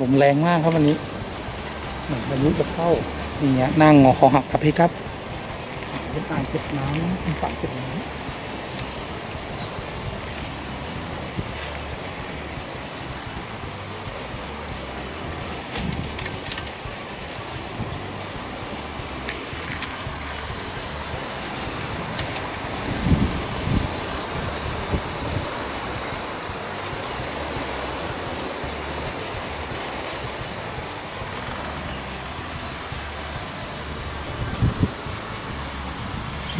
ลมแรงมากครับวันนี้เหมือนพายุจะเข้านี่เงี้ยนั่งงอคอหักครับพี่ครับเป็นอ่างเก็บน้ำเป็นฝั่งเก็บน้ำ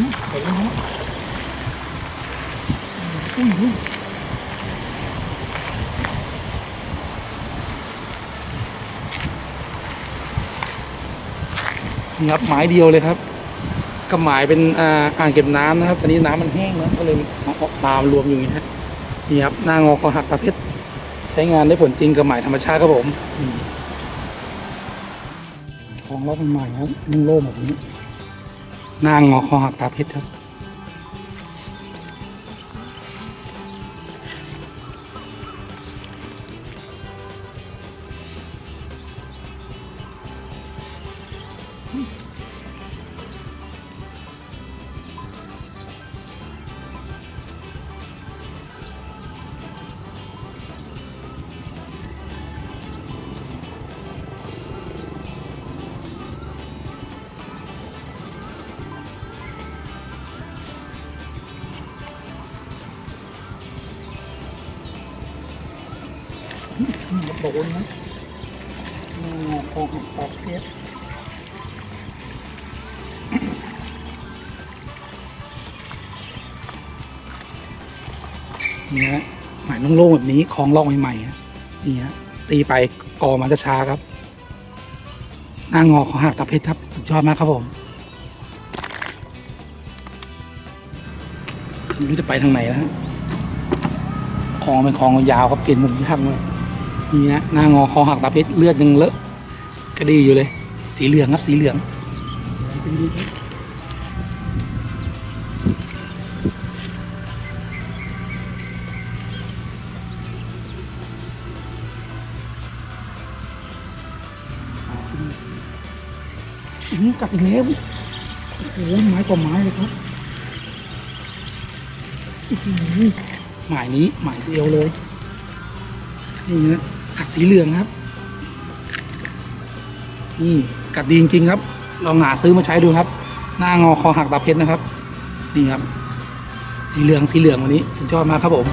นะอุ้ยอุ้ยนี่ครับหมายเดียวเลยครับก็หมายเป็นอ่างเก็บน้ำนะครับ ตอนนี้น้ำมันแห้งแล้วก็เลยเอามรวมอยู่นี้ฮะนี่ครับหน้างอคอหักตาเพชรใช้งานได้ผลจริงกับหมายธรรมชาติครับผมของรอบใหม่ครับนุ่งโล่งแบบนี้ นางอคอหักตาเพชรครับ โดนนะหน้างอคอหักเพชรนี่ฮะหมายโล่งๆแบบนี้คลองล่องใหม่ๆฮะนี่ฮะตีไปกอมันจะช้าครับ หน้างอคองหักตาเพชรครับ สุดยอดมากครับผมไม่รู้จะไปทางไหนแล้วฮะคลองเป็นคลองยาวครับเปลี่ยนมุมที่ทางเลย นี่ฮะหน้างอคอหักตาเพชรเลือดยังเลอะกระดีอยู่เลย สีเหลืองครับสีเหลืองสิงกัดแล้วโอ้โหไม้ต่อไม้เลยครับหมายนี้หมายเดียวเลยนี่นะ กัดสีเหลืองครับ นี่กัดดีจริงๆครับ ลองหาซื้อมาใช้ดูครับ หน้างอคอหักตาเพชรนะครับ นี่ครับ สีเหลืองสีเหลืองวันนี้ สุดยอดมากครับผม